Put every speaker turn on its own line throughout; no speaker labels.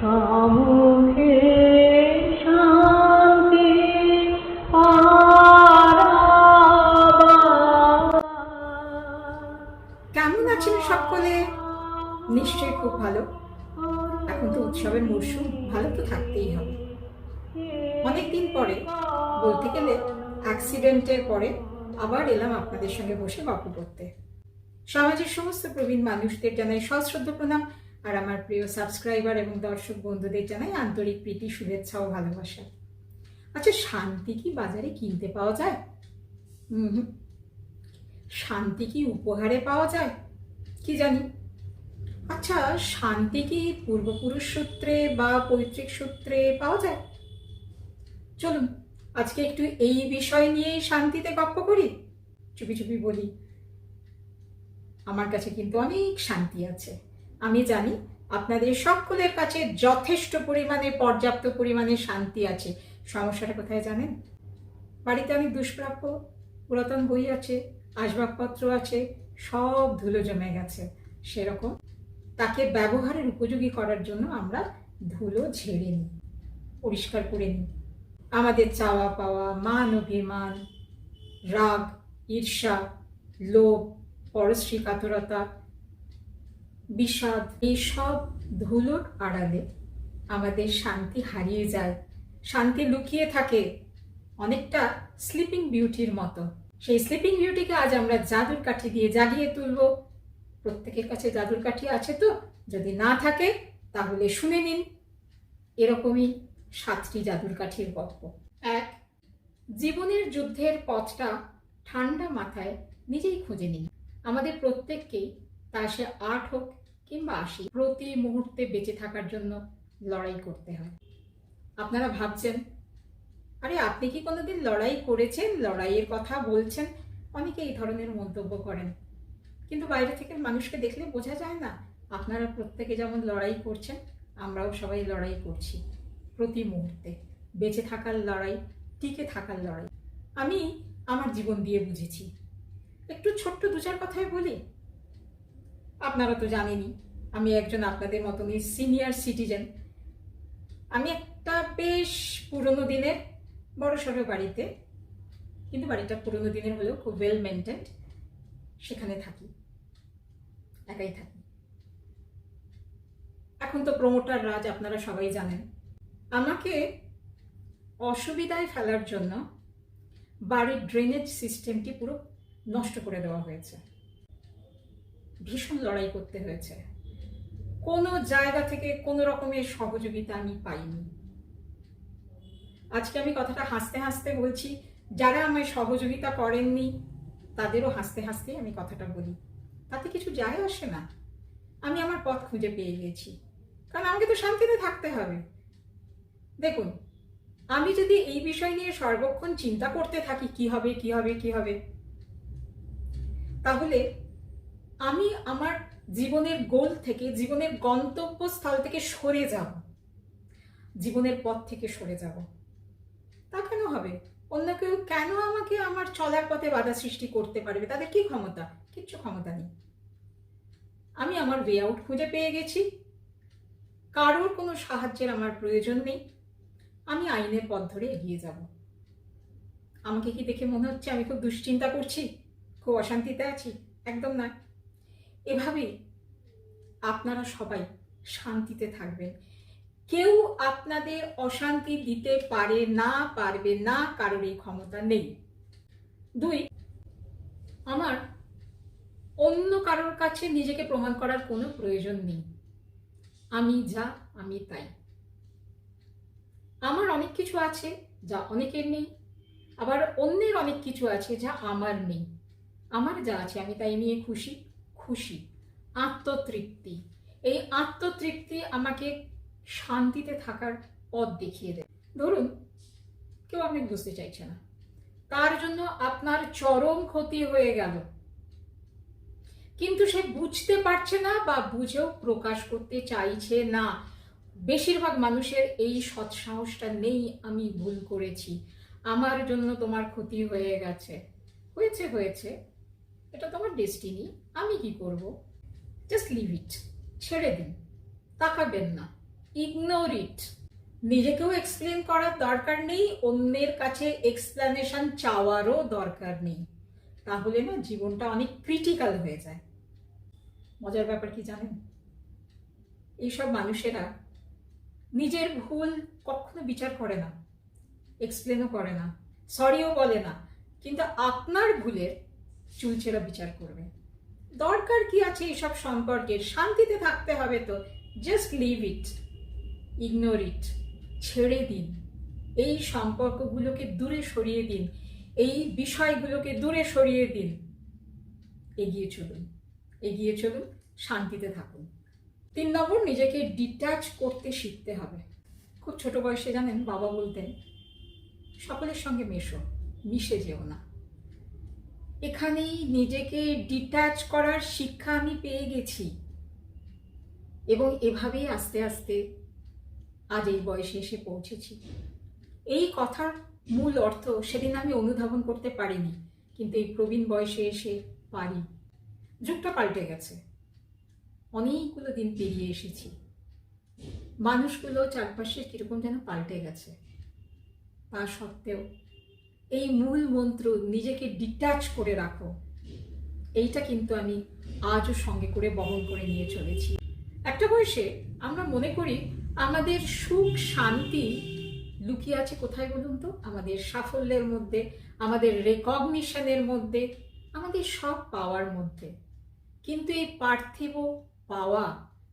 কেমন আছেন সকলে? নিশ্চয়ই খুব ভালো। এখন তো উৎসবের মরশুম, ভালো তো থাকতেই হবে। অনেকদিন পরে, বলতে গেলে অ্যাক্সিডেন্টের পরে আবার এলাম আপনাদের সঙ্গে বসে গল্প করতে। সমাজের সমস্ত প্রবীণ মানুষদের জানাই সশ্রদ্ধ প্রণাম। আর আমার প্রিয় সাবস্ক্রাইবার এবং দর্শক বন্ধুদের জানাই আন্তরিক প্রীতি, শুভেচ্ছা ও ভালোবাসা। আচ্ছা শান্তি কি বাজারে কিনতে পাওয়া যায়? হুম। শান্তি কি উপহারে পাওয়া যায়? কি জানি। আচ্ছা শান্তি কি পূর্বপুরুষ সূত্রে বা পৈতৃক সূত্রে পাওয়া যায়? চলুন, আজকে একটু এই বিষয় নিয়েই শান্তিতে গপ্প করি। চুপি চুপি বলি, আমার কাছে কিন্তু অনেক শান্তি আছে। আমি জানি আপনাদের সকলের কাছে যথেষ্ট পরিমাণে, পর্যাপ্ত পরিমাণে শান্তি আছে। সমস্যাটা কোথায় জানেন? বাড়িতে অনেক দুষ্প্রাপ্য, পুরাতন বই আছে, আসবাবপত্র আছে, সব ধুলো জমে গেছে। সেরকম তাকে ব্যবহারের উপযোগী করার জন্য আমরা ধুলো ঝেড়ে নিই, পরিষ্কার করে নিই। আমাদের চাওয়া পাওয়া, মান অভিমান, রাগ, ঈর্ষা, লোভ, পরশ্রী কাতরতা বিষাদ এইসব ধুলোর আড়ালে আমাদের শান্তি হারিয়ে যায়। শান্তি লুকিয়ে থাকে অনেকটা স্লিপিং বিউটির মতো। সেই স্লিপিং বিউটিকে আজ আমরা জাদুর কাঠি দিয়ে জাগিয়ে তুলব। প্রত্যেকের কাছে জাদুর কাঠি আছে তো? যদি না থাকে, তাহলে শুনে নিন। এরকমই সাতটি জাদুর কাঠির গল্প। এক, জীবনের যুদ্ধের পথটা ঠান্ডা মাথায় নিজেই খুঁজে নিন। আমাদের প্রত্যেককেই, তা সে আট হোক কিংবা আশি প্রতি মুহূর্তে বেঁচে থাকার জন্য লড়াই করতে হয়। আপনারা ভাবছেন, আরে, আপনি কি কোনোদিন লড়াই করেছেন? লড়াইয়ের কথা বলছেন? অনেকে এই ধরনের মন্তব্য করেন। কিন্তু বাইরে থেকে মানুষকে দেখলে বোঝা যায় না, আপনারা প্রত্যেকে যেমন লড়াই করছেন, আমরাও সবাই লড়াই করছি প্রতি মুহূর্তে। বেঁচে থাকার লড়াই, টিকে থাকার লড়াই। আমি আমার জীবন দিয়ে বুঝেছি। একটু ছোট্ট দু চার কথাই বলি। আপনারা তো জানেনই, আমি একজন আপনাদের মতনই সিনিয়র সিটিজেন আমি একটা বেশ পুরনো দিনের বড় সড়ো বাড়িতে, কিন্তু বাড়িটা পুরনো দিনের হলেও খুব ওয়েল মেনটেন্ড সেখানে থাকি। একাই থাকি। এখন তো প্রমোটার রাজ আপনারা সবাই জানেন। আমাকে অসুবিধায় ফেলার জন্য বাড়ির ড্রেনেজ সিস্টেমটি পুরো নষ্ট করে দেওয়া হয়েছে। ভীষণ লড়াই করতে হয়েছে। কোনো জায়গা থেকে কোনো রকমের সহযোগিতা আমি পাইনি। আজকে আমি কথাটা হাসতে হাসতে বলছি, যারা আমায় সহযোগিতা করেননি, তাদেরও হাসতে হাসতে আমি কথাটা বলি। তাতে কিছু যায় আসে না। আমি আমার পথ খুঁজে পেয়ে গেছি। কারণ আমাকে তো শান্তিতে থাকতে হবে। দেখুন, আমি যদি এই বিষয় নিয়ে সর্বক্ষণ চিন্তা করতে থাকি, কি হবে কি হবে কি হবে, তাহলে আমি আমার জীবনের গোল থেকে, জীবনের গন্তব্যস্থল থেকে সরে যাব। জীবনের পথ থেকে সরে যাব। তা কেন হবে? অন্য কেউ কেন আমাকে আমার চলার পথে বাধা সৃষ্টি করতে পারবে? তাদের কি ক্ষমতা? কিচ্ছু ক্ষমতা নেই। আমি আমার ওয়ে আউট খুঁজে পেয়ে গেছি। কারোর কোনো সাহায্যের আমার প্রয়োজন নেই। আমি আইনের পথ ধরে এগিয়ে যাব। আমাকে কি দেখে মনে হচ্ছে আমি খুব দুশ্চিন্তা করছি? খুব অশান্তিতে আছি? একদম না। এভাবেই আপনারা সবাই শান্তিতে থাকবেন। কেউ আপনাদের অশান্তি দিতে পারে, না পারবে, না কারোর এই ক্ষমতা নেই। দুই, আমার অন্য কারোর কাছে নিজেকে প্রমাণ করার কোনো প্রয়োজন নেই। আমি যা, আমি তাই। আমার অনেক কিছু আছে যা অনেকের নেই, আবার অন্যের অনেক কিছু আছে যা আমার নেই। আমার যা আছে, আমি তাই নিয়ে খুশি। খুশি, আত্মতৃপ্তি। এই আত্মতৃপ্তি আমাকে শান্তিতে থাকার পথ দেখিয়ে দেয়। ধরুন, কেউ আপনি বুঝতে চাইছে না। তার জন্য আপনার চরম ক্ষতি হয়ে গেল। কিন্তু সে বুঝতে পারছে না বা বুঝেও প্রকাশ করতে চাইছে না। বেশিরভাগ মানুষের এই সৎসাহসটা নেই, আমি ভুল করেছি। আমার জন্য তোমার ক্ষতি হয়ে গেছে। হয়েছে হয়েছে। এটা তোমার ডেস্টিনি আমি কি করব? জাস্ট লিভ ইট ছেড়ে দিন। তাকাবেন না। ইগনোর ইট নিজেকেও এক্সপ্লেন করার দরকার নেই, অন্যের কাছে এক্সপ্লেনেশন চাওয়ারও দরকার নেই। তাহলে না জীবনটা অনেক ক্রিটিক্যাল হয়ে যায়। মজার ব্যাপার কি জানেন? এইসব মানুষেরা নিজের ভুল কখনো বিচার করে না এক্সপ্লেনও করে না সরিও বলে না। কিন্তু আপনার ভুলের চুলচেরা বিচার করবে। দরকার কি আছে এইসব সম্পর্কে? শান্তিতে থাকতে হবে তো। Just leave it ignore it ছেড়ে দিন। এই সম্পর্কগুলোকে দূরে সরিয়ে দিন। এই বিষয়গুলোকে দূরে সরিয়ে দিন। এগিয়ে চলুন। এগিয়ে চলুন। শান্তিতে থাকুন। তিন নম্বর, নিজেকে ডিট্যাচ করতে শিখতে হবে। খুব ছোট বয়সে জানেন, বাবা বলতেন, সকলের সঙ্গে মেশো, মিশে যেও না। এখানেই নিজেকে ডিট্যাচ করার শিক্ষা আমি পেয়ে গেছি। এবং এভাবেই আস্তে আস্তে আজ এই বয়সে এসে পৌঁছেছি। এই কথার মূল অর্থ সেদিন আমি অনুধাবন করতে পারিনি, কিন্তু এই প্রবীণ বয়সে এসে পারি। যুগটা পাল্টে গেছে। অনেকগুলো দিন পেরিয়ে এসেছি। মানুষগুলো চারপাশে কীরকম যেন পাল্টে গেছে। তা সত্ত্বেও এই মূল মন্ত্র নিজেকে ডিট্যাচ করে রাখো। এইটা কিন্তু আমি আজও সঙ্গে করে বহন করে নিয়ে চলেছি। একটা বয়সে আমরা মনে করি আমাদের সুখ, শান্তি লুকিয়ে আছে কোথায় বলুন তো? আমাদের সাফল্যের মধ্যে, আমাদের রেকগনিশনের মধ্যে, আমাদের সব পাওয়ার মধ্যে। কিন্তু এই পার্থিব পাওয়া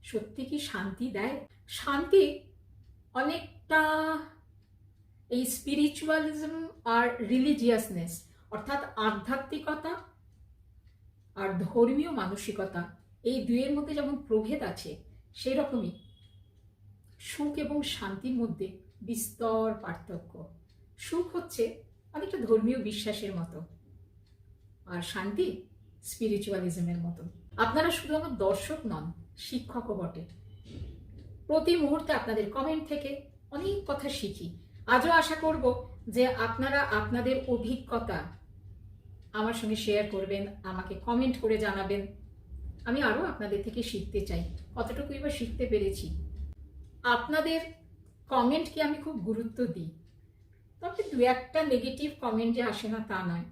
সত্যি কি শান্তি দেয়? শান্তি অনেকটা এই স্পিরিচুয়ালিজম আর রিলিজিয়াসনেস অর্থাৎ আধ্যাত্মিকতা আর ধর্মীয় মানসিকতা, এই দুয়ের মধ্যে যেমন প্রভেদ আছে সেই রকমই সুখ এবং শান্তির মধ্যে বিস্তর পার্থক্য। সুখ হচ্ছে অনেকটা ধর্মীয় বিশ্বাসের মতো আর শান্তি স্পিরিচুয়ালিজমের মতো। আপনারা শুধু আমার দর্শক নন, শিক্ষকও বটে। প্রতি মুহূর্তে আপনাদের কমেন্ট থেকে অনেক কথা শিখি। আজও আশা করব যে আপনারা আপনাদের অভিজ্ঞতা আমার সঙ্গে শেয়ার করবেন, আমাকে কমেন্ট করে জানাবেন। আমি আরও আপনাদের থেকে শিখতে চাই। কতটুকু এবার শিখতে পেরেছি? আপনাদের কমেন্টকে আমি খুব গুরুত্ব দিই। তবে দু একটা নেগেটিভ কমেন্ট যে আসে না তা নয়।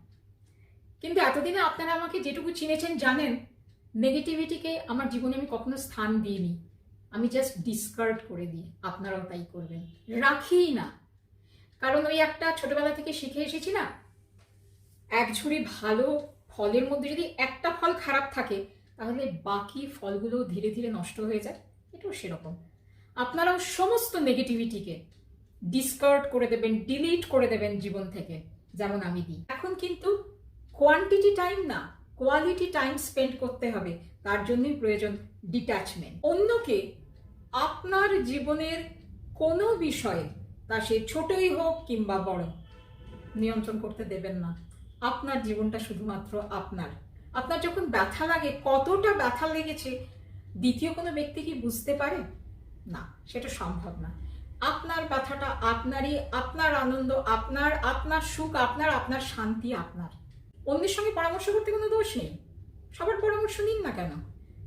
কিন্তু এতদিনে আপনারা আমাকে যেটুকু চিনেছেন, জানেন নেগেটিভিটিকে আমার জীবনে আমি কখনো স্থান দিইনি। আমি জাস্ট ডিসকার্ড করে দিই। আপনারাও তাই করবেন। রাখিই না। কারণ ওই একটা ছোটবেলা থেকে শিখে এসেছি না? এক ঝুড়ি ভালো ফলের মধ্যে যদি একটা ফল খারাপ থাকে, তাহলে বাকি ফলগুলো ধীরে ধীরে নষ্ট হয়ে যায়। এটাও সেরকম। আপনারাও সমস্ত নেগেটিভিটিকে ডিসকার্ড করে দেবেন ডিলিট করে দেবেন জীবন থেকে, যেমন আমি দিই। এখন কিন্তু কোয়ান্টিটি টাইম না কোয়ালিটি টাইম স্পেন্ড করতে হবে, তার জন্যই প্রয়োজন ডিট্যাচমেন্ট অন্যকে আপনার জীবনের কোনো বিষয়ে তা সে ছোটই হোক কিংবা বড় নিয়ন্ত্রণ করতে দেবেন না। আপনার জীবনটা শুধুমাত্র আপনার। আপনার যখন ব্যথা লাগে, কতটা ব্যথা লেগেছে, দ্বিতীয় কোনো ব্যক্তি কি বুঝতে পারে? না, সেটা সম্ভব না। আপনার ব্যথাটা আপনারই, আপনার আনন্দ, আপনার আপনার সুখ, আপনার আপনার শান্তি আপনার। অন্যের সঙ্গে পরামর্শ করতে কোনো দোষ নেই। সবার পরামর্শ নিন না কেন?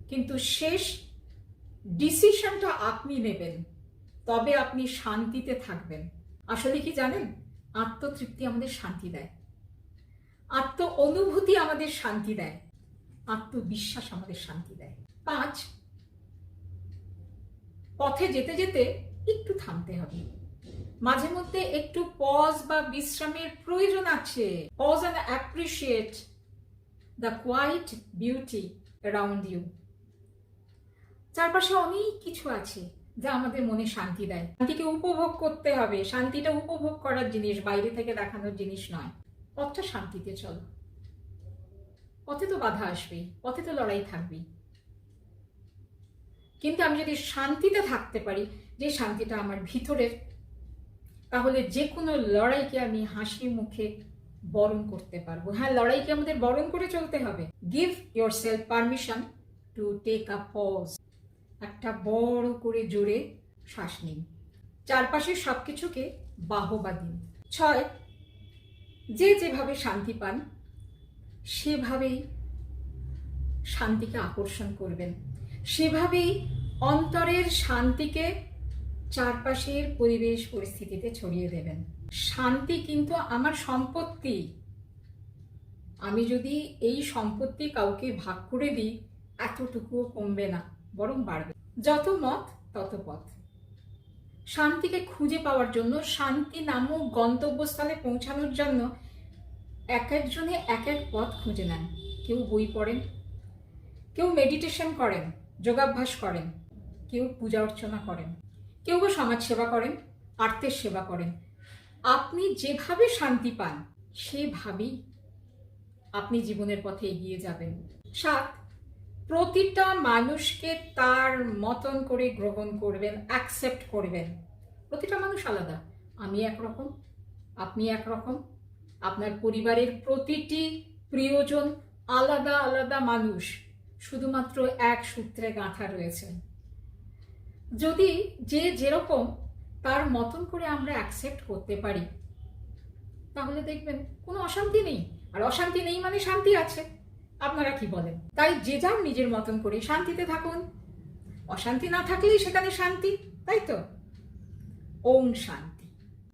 কিন্তু শেষ ডিসিশনটা আপনি নেবেন। তবে আপনি শান্তিতে থাকবেন। আসলে কি জানেন? আত্মতৃপ্তি আমাদের শান্তি দেয়। আত্ম অনুভূতি আমাদের শান্তি দেয়। আত্মবিশ্বাস আমাদের শান্তি দেয়। পাঁচ, পথে যেতে যেতে একটু থামতে হবে। মাঝে মধ্যে একটু পজ বা বিশ্রামের প্রয়োজন আছে। Pause and appreciate the quiet beauty around you চারপাশে অনেক কিছু আছে। যা আমাদের মনে শান্তি দেয়। শান্তিকে উপভোগ করতে হবে। শান্তিটা উপভোগ করার জিনিস, বাইরে থেকে দেখানোর জিনিস নয়। পথটা শান্তিতে চলো। পথে তো বাধা আসবেই, পথে তো লড়াই থাকবেই। কিন্তু আমি যদি শান্তিতে থাকতে পারি, যে শান্তিটা আমার ভিতরের, তাহলে যে কোনো লড়াইকে আমি হাসি মুখে বরণ করতে পারব। হ্যাঁ লড়াইকে আমাদের বরণ করে চলতে হবে। Give yourself permission to take a pause একটা বড় করে জোরে শ্বাস নিন। চারপাশের সব কিছুকে বাহবা দিন। ছয়, যে যেভাবে শান্তি পান, সেভাবেই শান্তিকে আকর্ষণ করবেন। সেভাবেই অন্তরের শান্তিকে চারপাশের পরিবেশ পরিস্থিতিতে ছড়িয়ে দেবেন। শান্তি কিন্তু আমার সম্পত্তি। আমি যদি এই সম্পত্তি কাউকে ভাগ করে দিই, এতটুকুও কমবে না, বরং বাড়বে। যত মত, তত পথ। শান্তিকে খুঁজে পাওয়ার জন্য শান্তি নামক গন্তব্যস্থলে পৌঁছানোর জন্য এক একজনে এক এক পথ খুঁজে নেন। কেউ বই পড়েন, কেউ মেডিটেশন করেন, যোগাভ্যাস করেন, কেউ পূজা অর্চনা করেন, কেউ বা সমাজ সেবা করেন আর্তের সেবা করেন। আপনি যেভাবে শান্তি পান, সেভাবেই আপনি জীবনের পথে এগিয়ে যাবেন। সাত প্রতিটা মানুষকে তার মতন করে গ্রহণ করবেন অ্যাকসেপ্ট করবেন। প্রতিটা মানুষ আলাদা। আমি একরকম, আপনি একরকম। আপনার পরিবারের প্রতিটি প্রিয়জন আলাদা আলাদা মানুষ। শুধুমাত্র এক সূত্রে গাঁথা রয়েছেন যদি যে যেরকম তার মতন করে আমরা অ্যাকসেপ্ট করতে পারি, তাহলে দেখবেন কোনো অশান্তি নেই। আর অশান্তি নেই মানে শান্তি আছে। আপনারা কি বলেন? তাই যে যার নিজের মতন করে শান্তিতে থাকুন। অশান্তি না থাকলেই সেখানে শান্তি, তাই তো? ওম শান্তি।